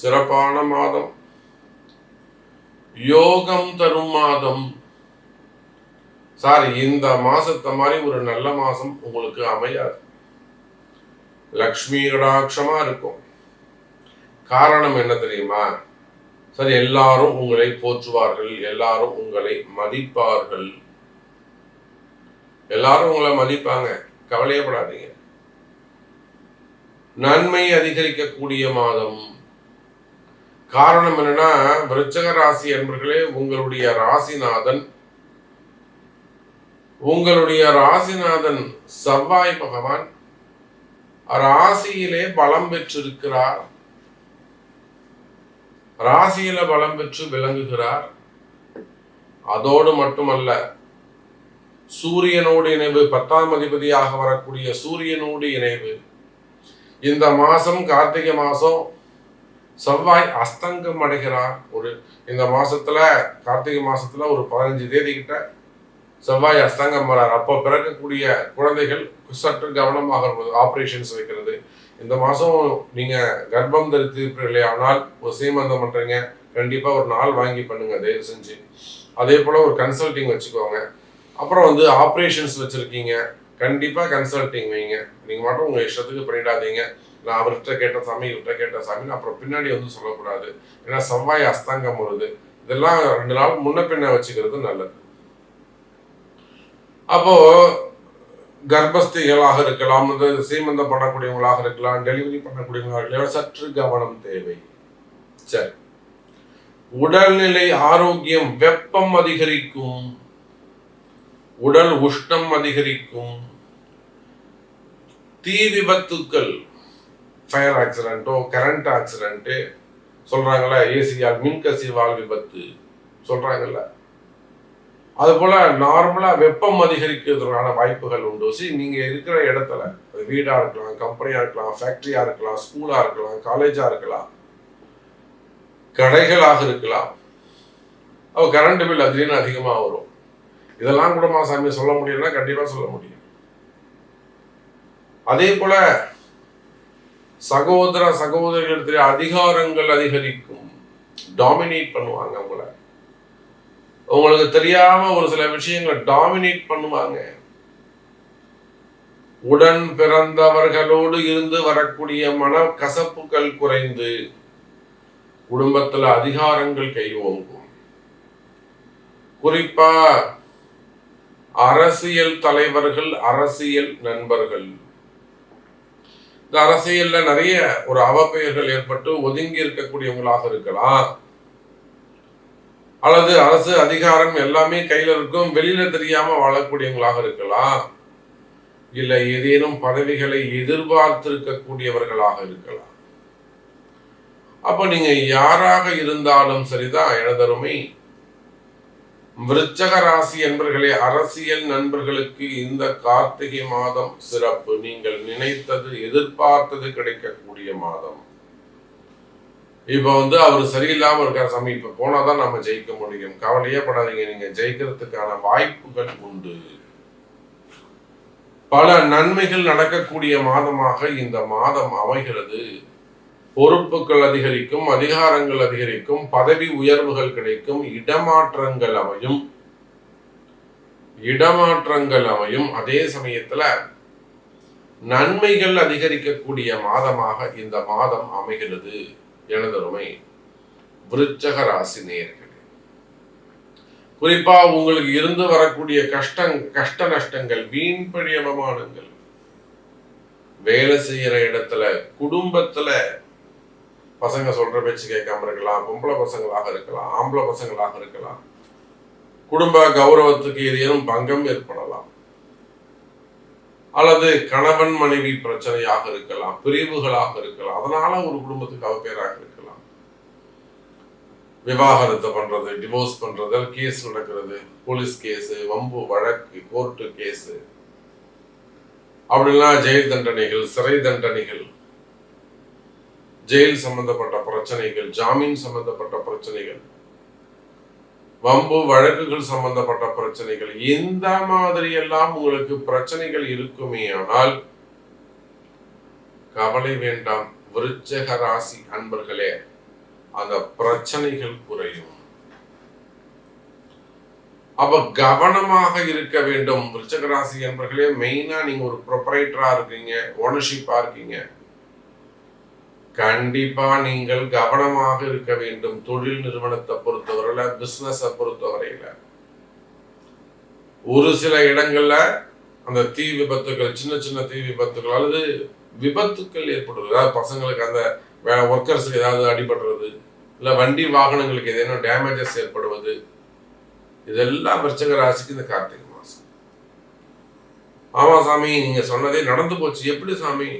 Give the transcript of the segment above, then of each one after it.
சிறப்பான மாதம். யோகம் தரும் மாதம். சார் இந்த மாசத்தை மாதிரி ஒரு நல்ல மாசம் உங்களுக்கு அமையாது. லக்ஷ்மி கடாட்சமா இருக்கும். காரணம் என்ன தெரியுமா? சார் எல்லாரும் உங்களை போற்றுவார்கள் எல்லாரும் உங்களை மதிப்பார்கள். எல்லாரும் உங்களை மதிப்பாங்க கவலையப்படாதீங்க நன்மை அதிகரிக்கக்கூடிய மாதம். காரணம் என்னன்னா விருச்சக ராசி என்பர்களே உங்களுடைய ராசிநாதன் உங்களுடைய ராசிநாதன் செவ்வாய் பகவான் ராசியிலே பலம் பெற்றிருக்கிறார். ராசியில பலம் பெற்று விளங்குகிறார். அதோடு மட்டுமல்ல சூரியனோடு இணைவு பத்தாம் அதிபதியாக வரக்கூடிய சூரியனோடு இணைவு. இந்த மாசம் கார்த்திகை மாசம் செவ்வாய் அஸ்தங்கம் அடைகிறார் ஒரு இந்த மாசத்துல கார்த்திகை மாசத்துல ஒரு பதினஞ்சு தேதி கிட்ட செவ்வாய் அஸ்தங்கம் வரார். அப்போ பிறக்கக்கூடிய குழந்தைகள் சற்று கவனமாக இருப்பது ஆப்ரேஷன்ஸ் வைக்கிறது. இந்த மாதம் நீங்கள் கர்ப்பம் தரித்திருப்பீர்களே ஆனால் ஒரு சீமந்தம் பண்ணுறீங்க கண்டிப்பாக ஒரு நாள் வாங்கி பண்ணுங்க தயவு செஞ்சு. அதே போல் ஒரு கன்சல்டிங் வச்சுக்கோங்க. அப்புறம் வந்து ஆப்ரேஷன்ஸ் வச்சுருக்கீங்க. கண்டிப்பாக கன்சல்டிங் வைங்க. நீங்கள் மட்டும் உங்கள் இஷ்டத்துக்கு பண்ணிடாதீங்க. நான் அவர்கிட்ட கேட்ட சாமி இவர்கிட்ட கேட்ட சாமின்னு அப்புறம் பின்னாடி வந்து சொல்லக்கூடாது. ஏன்னா செவ்வாய் அஸ்தங்கம் வருது. இதெல்லாம் ரெண்டு நாள் முன்ன பின்ன வச்சுக்கிறது நல்லது. அப்போ கர்ப்பஸ்திகளாக இருக்கலாம் இந்த சீமந்தம் பண்ணக்கூடியவங்களாக இருக்கலாம் டெலிவரி பண்ணக்கூடியவங்களாக இருக்கலாம் சற்று கவனம் தேவை. சரி. உடல்நிலை ஆரோக்கியம் வெப்பம் அதிகரிக்கும். உடல் உஷ்ணம் அதிகரிக்கும். தீ விபத்துக்கள் ஃபயர் ஆக்சிடென்ட்டோ கரண்ட் ஆக்சிடென்ட்டு சொல்கிறாங்கள ஏசியால் மின்கசிவால் விபத்து சொல்கிறாங்கல்ல அதுபோல் நார்மலாக வெப்பம் அதிகரிக்கிறதுக்கான வாய்ப்புகள் உண்டு. சி நீங்கள் இருக்கிற இடத்துல அது வீடாக இருக்கலாம் கம்பெனியாக இருக்கலாம் ஃபேக்ட்ரியாக இருக்கலாம் ஸ்கூலாக இருக்கலாம் காலேஜாக இருக்கலாம் கடைகளாக இருக்கலாம். அவ கரண்ட் பில் அதுலேயும் அதிகமாக வரும். இதெல்லாம் கூட சாமி சொல்ல முடியும்னா கண்டிப்பாக சொல்ல முடியும். அதே போல சகோதர சகோதரிகளிடத்தில் அதிகாரங்கள் அதிகரிக்கும். டாமினேட் பண்ணுவாங்க அவங்கள உங்களுக்கு தெரியாம ஒரு சில விஷயங்களை டாமினேட் பண்ணுவாங்க. உடன் பிறந்தவர்களோடு இருந்து வரக்கூடிய மன கசப்புகள் குறைந்து குடும்பத்துல அதிகாரங்கள் கைவோங்கும் குறிப்பா அரசியல் தலைவர்கள் அரசியல் நண்பர்கள். இந்த அரசியல்ல நிறைய ஒரு அவப்பெயர்கள் ஏற்பட்டு ஒதுங்கி இருக்கக்கூடியவங்களாக இருக்கலாம். அல்லது அரசு அதிகாரம் எல்லாமே கையில இருக்கும் வெளியில தெரியாம வாழக்கூடியவங்களாக இருக்கலாம். இல்ல ஏதேனும் பதவிகளை எதிர்பார்த்திருக்கக்கூடியவர்களாக இருக்கலாம். அப்ப நீங்க யாராக இருந்தாலும் சரிதான் எனதருமை விருச்சக ராசி என்பர்களே அரசியல் நண்பர்களுக்கு இந்த கார்த்திகை மாதம் சிறப்பு. நீங்கள் நினைத்தது எதிர்பார்த்தது கிடைக்கக்கூடிய மாதம். இப்ப வந்து அவர் சரியில்லாம இருக்கார் சாமி. போனாதான் நம்ம ஜெயிக்க முடியும். கவலையே படாதீங்க. நீங்க ஜெயிக்கிறதுக்கான வாய்ப்புகள் உண்டு. பல நன்மைகள் நடக்கக்கூடிய மாதமாக இந்த மாதம் அமைகிறது. பொறுப்புகள் அதிகரிக்கும் அதிகாரங்கள் அதிகரிக்கும் பதவி உயர்வுகள் கிடைக்கும் இடமாற்றங்கள் அமையும். இடமாற்றங்கள் அமையும். அதே சமயத்துல நன்மைகள் அதிகரிக்கக்கூடிய மாதமாக இந்த மாதம் அமைகிறது எனதருமை விருச்சக ராசி நேர்கள் குறிப்பா உங்களுக்கு இருந்து வரக்கூடிய கஷ்டம் கஷ்ட நஷ்டங்கள் வீண் அவமானங்கள் வேலை செய்யற இடத்துல குடும்பத்துல பசங்க சொல்ற பேச்சு கேட்காம இருக்கலாம் பொம்பளை பசங்களாக இருக்கலாம் ஆம்பளை பசங்களாக இருக்கலாம். குடும்ப கௌரவத்துக்கு ஏதேனும் பங்கம் ஏற்படலாம். அல்லது கணவன் மனைவி பிரச்சனையாக இருக்கலாம் பிரிவுகளாக இருக்கலாம் அதனால ஒரு குடும்பத்துக்கு அவப்பேராக இருக்கலாம். விவாகரத்தை பண்றது டிவோர்ஸ் பண்றது கேஸ் நடக்கிறது போலீஸ் கேஸ் வம்பு வழக்கு கோர்ட்டு கேஸ் அப்படிலாம் ஜெயில் தண்டனைகள் சிறை தண்டனைகள் ஜெயில் சம்பந்தப்பட்ட பிரச்சனைகள் ஜாமீன் சம்பந்தப்பட்ட பிரச்சனைகள் வம்பு வழக்குகள் சம்பந்தப்பட்ட பிரச்சனைகள் இந்த மாதிரி எல்லாம் உங்களுக்கு பிரச்சனைகள் இருக்குமே ஆனால் கவலை வேண்டாம் விருச்சக ராசி அன்பர்களே அந்த பிரச்சனைகள் குறையும். அப்ப கவனமாக இருக்க வேண்டும். விருச்சக ராசி அன்பர்களே மெயினா நீங்க ஒரு ப்ரொப்பரைட்டரா இருக்கீங்க ஓனர்ஷிப்பா இருக்கீங்க. கண்டிப்பா நீங்கள் கவனமாக இருக்க வேண்டும். தொழில் நிறுவனத்தை பொறுத்தவரையில பிசினஸ பொறுத்தவரையில. ஒரு சில இடங்கள்ல அந்த தீ விபத்துகள் சின்ன சின்ன தீ விபத்துகள் அல்லது விபத்துக்கள் ஏற்படுறது. அதாவது பசங்களுக்கு அந்த ஒர்க்கர்ஸுக்கு ஏதாவது அடிபடுறது இல்லை வண்டி வாகனங்களுக்கு ஏதேனும் டேமேஜஸ் ஏற்படுவது இதெல்லாம் விருச்சக ராசிக்கு இந்த கார்த்திகை மாசம். ஆமா சாமி நீங்க சொன்னதே நடந்து போச்சு. எப்படி சாமி?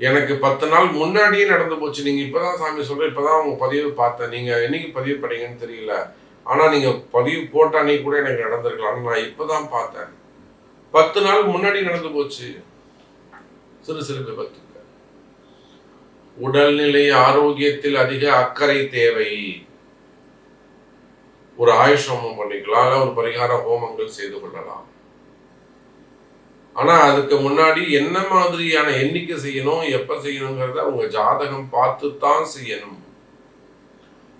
எனக்கு பத்து நாள் முன்னாடியே நடந்து போச்சு. நீங்க இப்பதான் சாமி சொல்ற இப்பதான் உங்க பதிவு பார்த்தேன். நீங்க என்னைக்கு பதிவு பண்ணீங்கன்னு தெரியல. ஆனா நீங்க பதிவு போட்ட அன்னைக்கு கூட எனக்கு நடந்திருக்கலாம். நான் இப்பதான் பார்த்தேன். பத்து நாள் முன்னாடி நடந்து போச்சு. சிறு சிறு விபத்துக்கள். உடல்நிலை ஆரோக்கியத்தில் அதிக அக்கறை தேவை. ஒரு ஆயுஷ் ஹோமம் பண்ணிக்கலாம். இல்ல ஒரு பரிகார ஹோமங்கள் செய்து கொள்ளலாம். ஆனா அதுக்கு முன்னாடி என்ன மாதிரியான எண்ணிக்கை செய்யணும் எப்போ செய்யணுங்கிறத உங்க ஜாதகம் பார்த்து தான் செய்யணும்.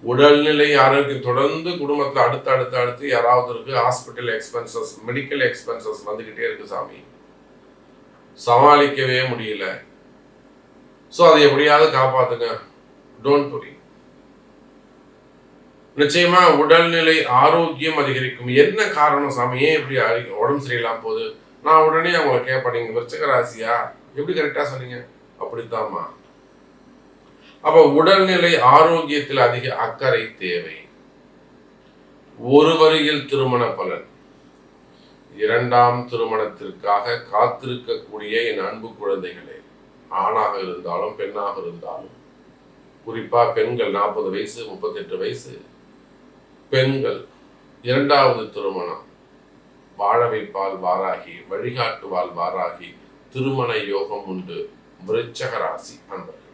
உடல்நிலை ஆரோக்கியம் தொடர்ந்து குடும்பத்தில் அடுத்து அடுத்து அடுத்து யாராவது இருக்கு ஹாஸ்பிட்டல் எக்ஸ்பென்சஸ் மெடிக்கல் எக்ஸ்பென்சஸ் வந்துகிட்டே இருக்கு சாமி. சமாளிக்கவே முடியல. ஸோ அதை எப்படியாவது காப்பாத்துங்க. டோன்ட் புரி நிச்சயமா உடல்நிலை ஆரோக்கியம் அதிகரிக்கும். என்ன காரணம் சாமி? ஏன் இப்படி உடம்பு சரியில்லாம போகுது? நான் உடனே அவங்கள கேட்பேன் நீங்க விருச்சக ராசியா? எப்படி கரெக்டா சொன்னீங்க? அப்படித்தாம்மா. அப்ப உடல்நிலை ஆரோக்கியத்தில் அதிக அக்கறை தேவை. ஒரு வரியில் திருமண பலன். இரண்டாம் திருமணத்திற்காக காத்திருக்கக்கூடிய என் அன்பு குழந்தைகளே ஆணாக இருந்தாலும் பெண்ணாக இருந்தாலும் குறிப்பா பெண்கள் நாற்பது வயசு முப்பத்தெட்டு வயசு பெண்கள் இரண்டாவது திருமணம். வாழ வைப்பால் வாராகி வழிகாட்டுவால் வாராகி திருமண யோகம் உண்டு விருச்சக ராசி அன்பர்கள்.